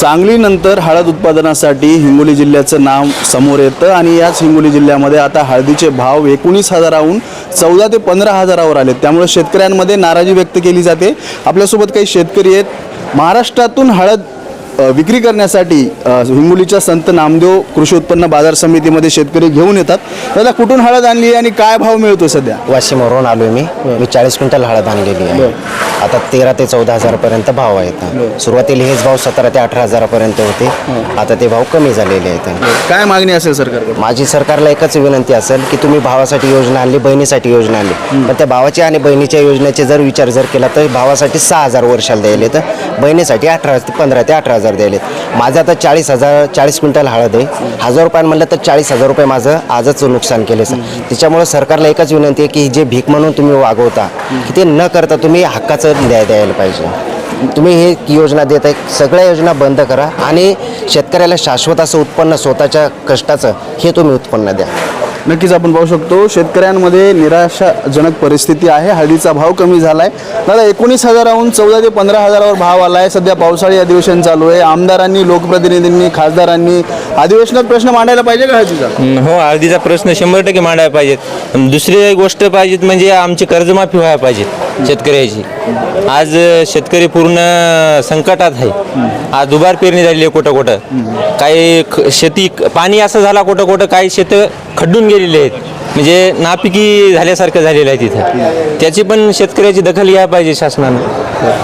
सांगलीनंतर हळद उत्पादनासाठी हिंगोली जिल्ह्याचं नाव समोर येतं आणि याच हिंगोली जिल्ह्यामध्ये आता हळदीचे भाव एकोणीस हजाराहून चौदा ते पंधरा हजारावर आले त्यामुळे शेतकऱ्यांमध्ये नाराजी व्यक्त केली जाते. आपल्यासोबत काही शेतकरी आहेत. महाराष्ट्रातून हळद विक्री करण्यासाठी हिंगोलीच्या संत नामदेव कृषी उत्पन्न बाजार समितीमध्ये शेतकरी घेऊन येतात. दादा कुठून हळद आणली आहे आणि काय भाव मिळतो सध्या? वाशिमवरून आलोय मी. मी चाळीस क्विंटल हळद आणलेली आहे. आता तेरा ते चौदा हजारापर्यंत भाव आहेत. सुरुवातीला हेच भाव सतरा ते अठरा हजारापर्यंत होते. आता ते भाव कमी झालेले आहेत. काय मागणी असेल सरकारकडे माझी सरकारला एकच विनंती असेल की तुम्ही भावासाठी योजना आणली बहिणीसाठी योजना आणली. पण त्या भावाच्या आणि बहिणीच्या योजनेचे जर विचार जर केला तर भावासाठी सहा हजार वर्षाला द्यायले तर बहिणीसाठी अठरा ते पंधरा ते अठरा हजार द्यायले. माझं आता चाळीस हजार चाळीस क्विंटल हळद आहे. हजार रुपयां म्हणलं तर चाळीस हजार रुपये माझं आजच नुकसान केले सर. त्याच्यामुळं सरकारला एकच विनंती आहे की जे भीक म्हणून तुम्ही वागवता की ते न करता तुम्ही हक्काचं द्या द्यायला पाहिजे. तुम्ही हे योजना देत आहे सगळ्या योजना बंद करा आणि शेतकऱ्याला शाश्वत असं उत्पन्न स्वतःच्या कष्टाचं हे तुम्ही उत्पन्न द्या. नक्कीच आपण पाहू शकतो शेतकऱ्यांमध्ये निराशाजनक परिस्थिती आहे. हळदीचा भाव कमी झाला आहे दादा एकोणीस हजाराहून चौदा ते पंधरा हजारावर भाव आला आहे सध्या पावसाळी अधिवेशन चालू आहे. आमदारांनी लोकप्रतिनिधींनी खासदारांनी अधिवेशनात प्रश्न मांडायला पाहिजे का हळदीचा? हो हळदीचा प्रश्न शंभर टक्के मांडायला पाहिजेत. दुसरी गोष्ट पाहिजेत म्हणजे आमची कर्जमाफी व्हायला पाहिजे. शेतकऱ्याची. आज शेतकरी पूर्ण संकटात आहे. आज दुबार पेरणी झालेली आहे कुठं कुठं काही शेती पाणी असं झाला कुठं कुठं काही शेत खड्डून गेलेले आहेत. म्हणजे नापिकी झाल्यासारखं झालेलं आहे तिथं. त्याची पण शेतकऱ्याची दखल घ्यायला पाहिजे शासनानं.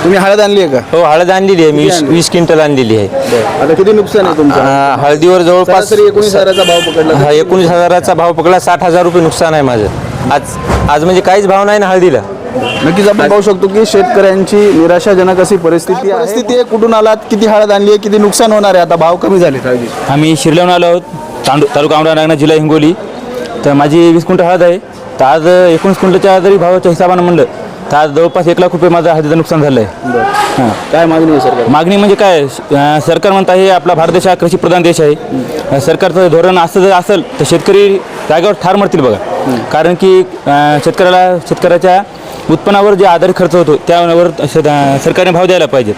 तुम्ही हळद आणली आहे हो हळद आणलेली आहे मी वीस वीस क्विंटल आणलेली आहे. का आता किती नुकसान आहे तुमचं? हळदीवर जवळपास एकोणीस हजाराचा भाव पकडला हा एकोणीस हजाराचा भाव पकडला साठ हजार रुपये नुकसान आहे माझं. आज आज म्हणजे काहीच भाव नाही ना हळदीला. नक्कीच आपण पाहू शकतो की शेतकऱ्यांची निराशाजनक अशी परिस्थिती आहे. परिस्थिती आहे कुठून आलात किती हळद आणली आहे किती नुकसान होणार आहे आता भाव कमी झाले हळदी आम्ही शिरल्याहून आलो आहोत तांडू तालुका औंढा नागनाथ जिल्हा हिंगोली. तर माझी वीस क्विंटल हळद आहे. तर आज एकोणीस क्विंटलच्या जरी भावाच्या हिशोबानं म्हणलं तर आज जवळपास एक लाख रुपये माझं हळदीचं नुकसान झालं आहे हां. काय मागणी आहे सरकार मागणी म्हणजे काय? अं, सरकार म्हणत आहे आपला भारत देश हा कृषीप्रधान देश आहे. अं, सरकारचं धोरण असं जर असेल तर शेतकरी जागेवर ठार मरतील बघा. कारण की अं, शेतकऱ्याला शेतकऱ्याच्या उत्पन्नावर जे आधारित खर्च होतो त्यावर सरकारने भाव द्यायला पाहिजे.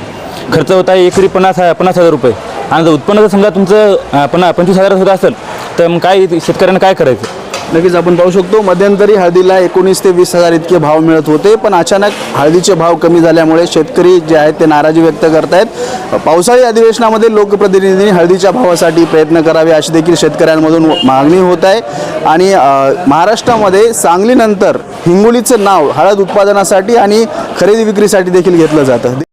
खर्च होता आहे एकरी पन्नास पन्नास हजार रुपये. आणि जर उत्पन्न जर समजा तुमचं पन्ना पंचवीस हजार होत असेल तर मग काय शेतकऱ्यांना काय करायचं? नक्कीच आपण पाहू शकतो मध्यंतरी हळदीला एकोणीस ते वीस हजार इतके भाव मिळत होते पण अचानक हळदीचे भाव कमी झाल्यामुळे शेतकरी जे आहेत ते नाराजी व्यक्त करतायत. पावसाळी अधिवेशनामध्ये लोकप्रतिनिधींनी हळदीच्या भावासाठी प्रयत्न करावे अशी देखील शेतकऱ्यांमधून मागणी होत आहे. आणि महाराष्ट्रामध्ये सांगलीनंतर हिंगोलीचं नाव हळद उत्पादनासाठी आणि खरेदी विक्रीसाठी देखील घेतलं जातं.